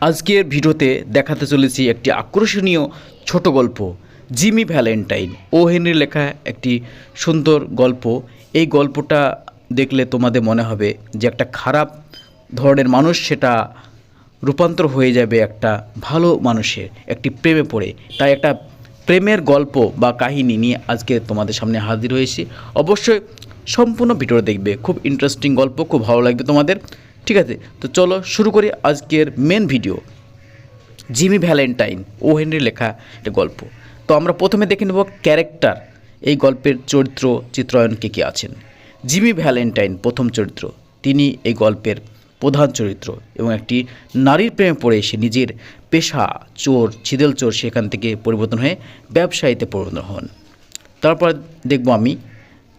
আজকের ভিডিওতে দেখাতে চলেছি একটি আকর্ষণীয় ছোট গল্প, জিমি ভ্যালেন্টাইন। ও হেনরির লেখা একটি সুন্দর গল্প। এই গল্পটা দেখলে তোমাদের মনে হবে যে একটা খারাপ ধরনের মানুষ সেটা রূপান্তর হয়ে যাবে একটা ভালো মানুষের, একটি প্রেমে পড়ে। তাই একটা প্রেমের গল্প বা কাহিনী নিয়ে আজকে তোমাদের সামনে হাজির হয়েছি। অবশ্যই সম্পূর্ণ ভিডিও দেখবে। খুব ইন্টারেস্টিং গল্প, খুব ভালো লাগবে তোমাদের। ঠিক আছে? তো চলো শুরু করি আজকের main video Jimmy Valentine, O Henry লেখা একটা গল্প। তো আমরা প্রথমে দেখে নেব ক্যারেক্টার এই গল্পের চরিত্র, চিত্রায়ন কে কে আছেন। জিমি ভ্যালেন্টাইন প্রথম চরিত্র, তিনি এই গল্পের প্রধান চরিত্র এবং একটি নারীর প্রেমে পড়ে সে নিজের পেশা, চোর, ছিদেল চোর সেখান থেকে পরিবর্তন হয়ে ব্যবসায়ীতে পরিবর্তন হন। তারপর দেখব আমি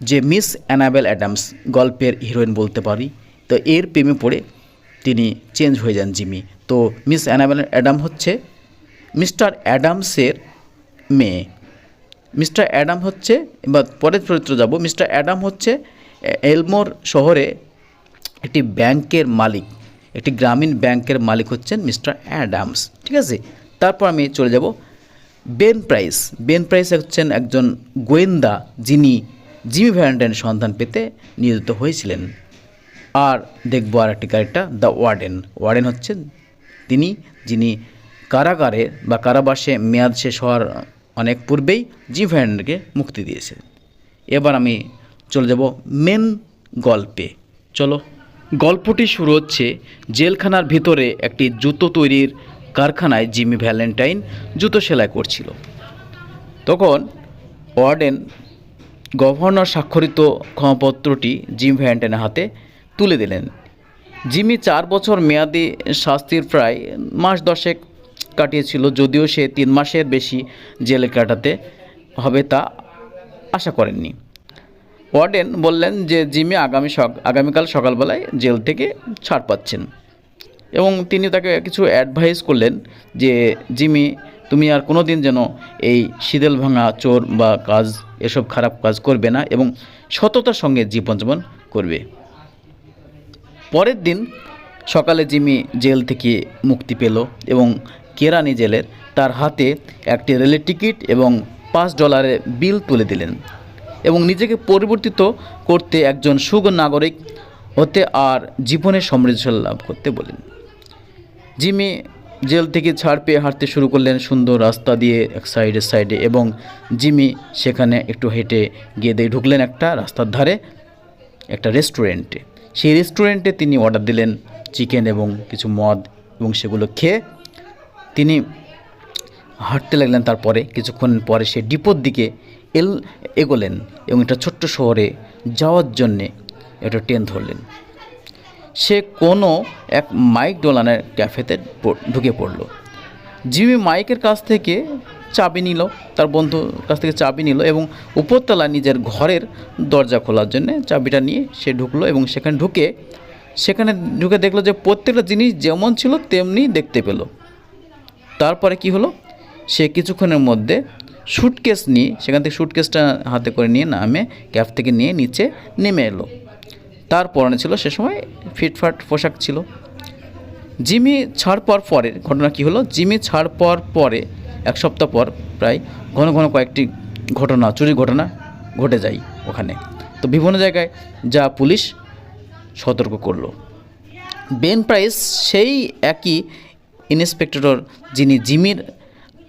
যে মিস অ্যানাবেল অ্যাডামস গল্পের হিরোইন বলতে পারি তো এর প্রেমে পড়ে তিনি চেঞ্জ হয়ে যান জিমি। তো মিস অ্যানাবেল অ্যাডাম হচ্ছে মিস্টার অ্যাডামসের মেয়ে। মিস্টার অ্যাডাম হচ্ছে বা পরের চরিত্র যাব। মিস্টার অ্যাডাম হচ্ছে এলমোর শহরে একটি ব্যাংকের মালিক। একটি গ্রামীণ ব্যাংকের মালিক হচ্ছেন মিস্টার অ্যাডামস ঠিক আছে? তারপর আমি চলে যাব বেন প্রাইস বেন প্রাইস হচ্ছেন একজন গোয়েন্দা যিনি জিমি ভ্যালেন্টাইনের সন্ধান পেতে নিয়োজিত হয়েছিলেন। আর দেখব আর একটি ক্যারেক্টার দ্য ওয়ার্ডেন ওয়ার্ডেন হচ্ছেন তিনি, যিনি কারাগারে বা কারাবাসে মেয়াদ শেষ হওয়ার অনেক পূর্বেই জি ভ্যান্ডকে মুক্তি দিয়েছে। এবার আমি চলে যাব মেন গল্পে। চলো। গল্পটি শুরু হচ্ছে জেলখানার ভিতরে একটি জুতো তৈরির কারখানায় জিমি ভ্যালেন্টাইন জুতো সেলাই করছিল। তখন ওয়ার্ডেন গভর্নর স্বাক্ষরিত ক্ষমাপত্রটি জিম ভ্যালেন্টাইনের হাতে তুলে দিলেন। জিমি চার বছর মেয়াদি শাস্তির প্রায় মাস দশেক কাটিয়েছিল, যদিও সে তিন মাসের বেশি জেলে কাটাতে হবে তা আশা করেননি। ওয়ার্ডেন বললেন যে, জিমি আগামী আগামীকাল সকালবেলায় জেল থেকে ছাড় পাচ্ছেন। এবং তিনি তাকে কিছু অ্যাডভাইস করলেন যে, জিমি, তুমি আর কোনো দিন যেন এই শীতল ভাঙা চোর বা কাজ, এসব খারাপ কাজ করবে না এবং সততার সঙ্গে জীবনযাপন করবে। পরের দিন সকালে জিমি জেল থেকে মুক্তি পেল এবং কেরানি জেলের তার হাতে একটি রেলের টিকিট এবং পাঁচ ডলারের বিল তুলে দিলেন এবং নিজেকে পরিবর্তিত করতে একজন সুগ নাগরিক হতে আর জীবনে সমৃদ্ধ লাভ করতে বলেন। জিমি জেল থেকে ছাড় পেয়ে হাঁটতে শুরু করলেন সুন্দর রাস্তা দিয়ে এক সাইডে সাইডে এবং জিমি সেখানে একটু হেঁটে গিয়ে দিয়ে ঢুকলেন একটা রাস্তার ধারে একটা রেস্টুরেন্টে সেই রেস্টুরেন্টে তিনি অর্ডার দিলেন চিকেন এবং কিছু মদ এবং সেগুলো খেয়ে তিনি হাঁটতে লাগলেন। তারপরে কিছুক্ষণ পরে সে ডিপোর দিকে এল, এগোলেন এবং একটা ছোট্ট শহরে যাওয়ার জন্যে একটা ট্রেন ধরলেন। সে কোনো এক মাইক ডোলানের ক্যাফেতে ঢুকে পড়ল। জিমি মাইকের কাছ থেকে চাবি নিল, তার বন্ধুর কাছ থেকে চাবি নিল এবং উপরতলা নিজের ঘরের দরজা খোলার জন্য চাবিটা নিয়ে সে ঢুকলো এবং সেখানে ঢুকে সেখানে ঢুকে দেখল যে প্রত্যেকটা জিনিস যেমন ছিল তেমনি দেখতে পেল। তারপরে কি হলো? সে কিছুক্ষণের মধ্যে সুটকেস নিয়ে, সেখান থেকে সুটকেসটা হাতে করে নিয়ে নামে ক্যাব থেকে নিয়ে নিচে নেমে এলো। তার পরনে ছিল সে সময় ফিটফাট পোশাক ছিল। জিমি ছাড় পাওয়ার পরের ঘটনা কি হলো? জিমি ছাড় পাওয়ার পরে এক সপ্তাহ পর প্রায় ঘন ঘন কয়েকটি ঘটনা, চুরির ঘটনা ঘটে যায় ওখানে। তো বিভিন্ন জায়গায় যা পুলিশ সতর্ক করল। বেন প্রাইস সেই একই ইন্সপেক্টর যিনি জিমির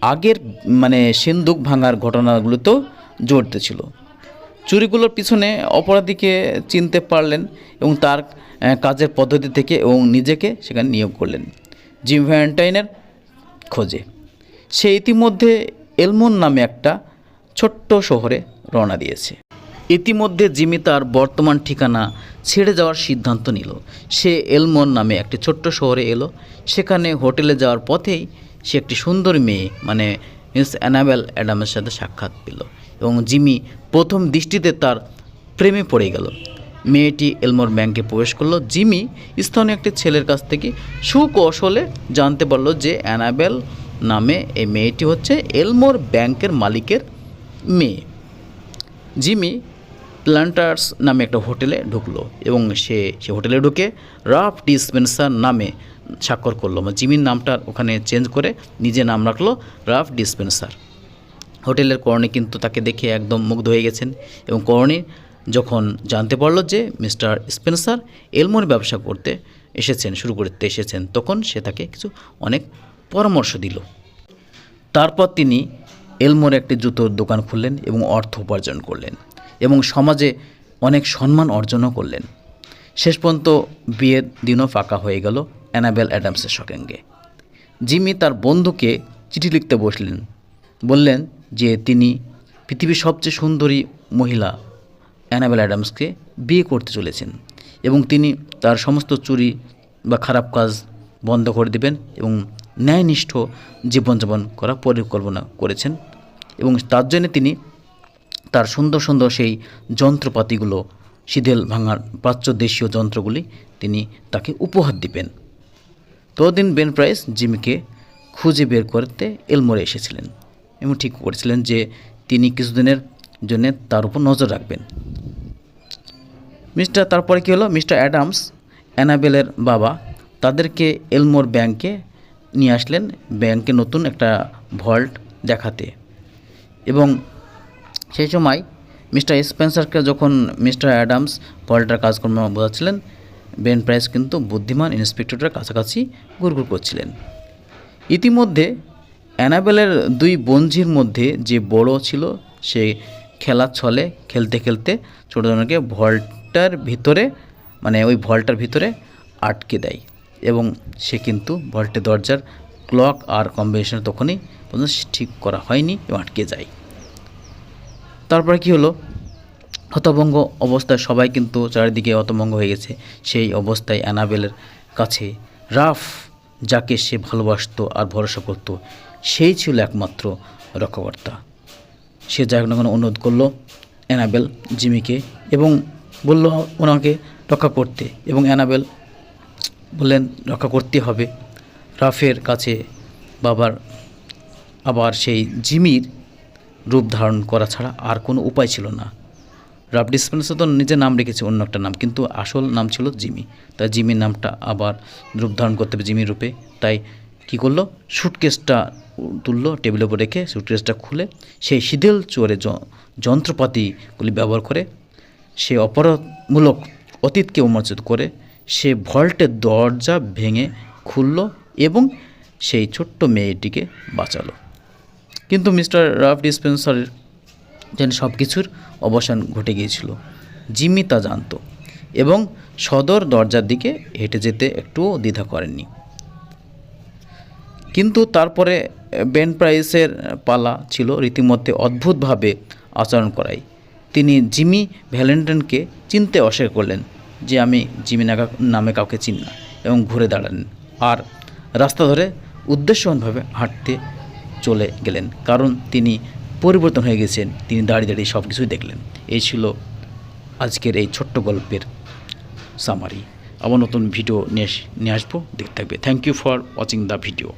আগের মানে সিন্দুক ভাঙার ঘটনাগুলোতেও জড়িত ছিল। চুরিগুলোর পিছনে অপরাধীকে চিনতে পারলেন এবং তার কাজের পদ্ধতি থেকে এবং নিজেকে সেখানে নিয়োগ করলেন। জিম ভ্যালেন্টাইনের খোঁজে। সে ইতিমধ্যে এলমন নামে একটা ছোট্ট শহরে রওনা দিয়েছে। ইতিমধ্যে জিমি তার বর্তমান ঠিকানা ছেড়ে যাওয়ার সিদ্ধান্ত নিল। সে এলমন নামে একটি ছোট্ট শহরে এলো। সেখানে হোটেলে যাওয়ার পথেই সে একটি সুন্দর মেয়ে মানে মিস অ্যানাবেল অ্যাডামের সাথে সাক্ষাৎ পেল এবং জিমি প্রথম দৃষ্টিতে তার প্রেমে পড়ে গেল। মেয়েটি এলমোর ব্যাংকে প্রবেশ করল। জিমি স্থানীয় একটি ছেলের কাছ থেকে সুকৌশলে জানতে পারল যে অ্যানাবেল নামে এই মেয়েটি হচ্ছে এলমোর ব্যাংকের মালিকের মেয়ে। জিমি প্ল্যান্টার্স নামে একটা হোটেলে ঢুকলো এবং সে সে হোটেলে ঢুকে রাফ ডিসপেন্সার নামে স্বাক্ষর করল। মানে জিমির নামটা ওখানে চেঞ্জ করে নিজে নাম রাখল রাফ ডিসপেন্সার হোটেলের কর্ণে কিন্তু তাকে দেখে একদম মুগ্ধ হয়ে গেছেন এবং কর্ণে যখন জানতে পারল যে মিস্টার স্পেন্সার এলমোর ব্যবসা করতে এসেছেন, শুরু করতে এসেছেন, তখন সে তাকে কিছু অনেক পরামর্শ দিল। তারপর তিনি এলমোর একটি জুতোর দোকান খুললেন এবং অর্থ উপার্জন করলেন এবং সমাজে অনেক সম্মান অর্জনও করলেন। শেষ পর্যন্ত বিয়ের দিনও ফাঁকা হয়ে গেল অ্যানাবেল অ্যাডামসের সঙ্গে। জিমি তার বন্ধুকে চিঠি লিখতে বসলেন। বললেন যে তিনি পৃথিবীর সবচেয়ে সুন্দরী মহিলা অ্যানাবেল অ্যাডামসকে বিয়ে করতে চলেছেন এবং তিনি তার সমস্ত চুরি বা খারাপ কাজ বন্ধ করে দেবেন এবং ন্যায়নিষ্ঠ জীবনযাপন করার পরিকল্পনা করেছেন এবং তার জন্য তিনি তার সুন্দর সুন্দর সেই যন্ত্রপাতিগুলো শিথিল ভাঙার প্রাচ্য দেশীয় যন্ত্রগুলি তিনি তাকে উপহার দিবেন। ততদিন বেন প্রাইস জিমিকে খুঁজে বের করতে এলমোরে এসেছিলেন এবং ঠিক করেছিলেন যে তিনি কিছুদিনের জন্য তার উপর নজর রাখবেন। মিস্টার, তারপরে কী হলো? মিস্টার অ্যাডামস, অ্যানাবেলের বাবা, তাদেরকে এলমোর ব্যাংকে নিয়ে আসলেন ব্যাংকে নতুন একটা ভল্ট দেখাতে। এবং সেই সময় মিস্টার স্পেন্সারকে যখন মিস্টার অ্যাডামস ভল্টার কাজকর্ম বোঝাচ্ছিলেন, বেন প্রাইস কিন্তু বুদ্ধিমান ইন্সপেক্টরের কাছাকাছি ঘুরঘুর করছিলেন। ইতিমধ্যে অ্যানাবেলের দুই বঞ্জির মধ্যে যে বড় ছিল, সে খেলার ছলে খেলতে খেলতে ছোটোজনকে ভল্টার ভিতরে মানে ওই ভল্টার ভিতরে আটকে দেয়। এবং সে কিন্তু ভল্টের দরজার ক্লক আর কম্বিনেশন তখনই পর্যন্ত ঠিক করা হয়নি এবং আটকে যায়। তারপরে কি হলো? হতভঙ্গ অবস্থায় সবাই কিন্তু চারিদিকে হতভঙ্গ হয়ে গেছে। সেই অবস্থায় অ্যানাবেলের কাছে রাফ, যাকে সে ভালোবাসতো আর ভরসা করত, সেই ছিল একমাত্র রক্ষাকর্তা। সে যাই না কোনো অনুরোধ করল অ্যানাবেল, জিমিকে এবং বলল ওনাকে রক্ষা করতে এবং অ্যানাবেল বললেন, রক্ষা করতে হবে। রাফের কাছে বাবার, আবার সেই জিমির রূপ ধারণ করা ছাড়া আর কোনো উপায় ছিল না। রাফ ডিসপেন্সার তো নিজের নাম রেখেছে, অন্য একটা নাম, কিন্তু আসল নাম ছিল জিমি। তাই জিমির নামটা আবার রূপ ধারণ করতে হবে জিমির রূপে। তাই কি করল? সুটকেসটা তুললো, টেবিলের উপর রেখে সুটকেসটা খুলে সেই শিথিল চোরে যন্ত্রপাতিগুলি ব্যবহার করে সে অপরাধমূলক অতীতকে উন্মোচিত করে সে ভল্টের দরজা ভেঙে খুলল এবং সেই ছোট্ট মেয়েটিকে বাঁচালো। কিন্তু মিস্টার রাফ ডিসপেন্সারের যেন সব কিছুর অবসান ঘটে গিয়েছিল, জিম্মি তা জানতো এবং সদর দরজার দিকে হেঁটে যেতে একটুও দ্বিধা করেননি। কিন্তু তারপরে বেন প্রাইসের পালা ছিল রীতিমধ্যে অদ্ভুতভাবে আচরণ করাই তিনি জিমি ভ্যালেন্টাইনকে চিনতে অস্বীকার করলেন। যে আমি জিমি নাগা- নামে কাউকে চিনি না এবং ঘুরে দাঁড়ালেন আর রাস্তা ধরে উদ্দেশ্যহীনভাবে হাঁটতে চলে গেলেন, কারণ তিনি পরিবর্তন হয়ে গেছেন, তিনি দাঁড়িয়ে দাঁড়িয়ে সব কিছুই দেখলেন। এই ছিল আজকের এই ছোট্ট গল্পের সামারি আবার নতুন ভিডিও নিয়ে নিয়ে আসব, দেখতে থাকবে। Thank you for watching the video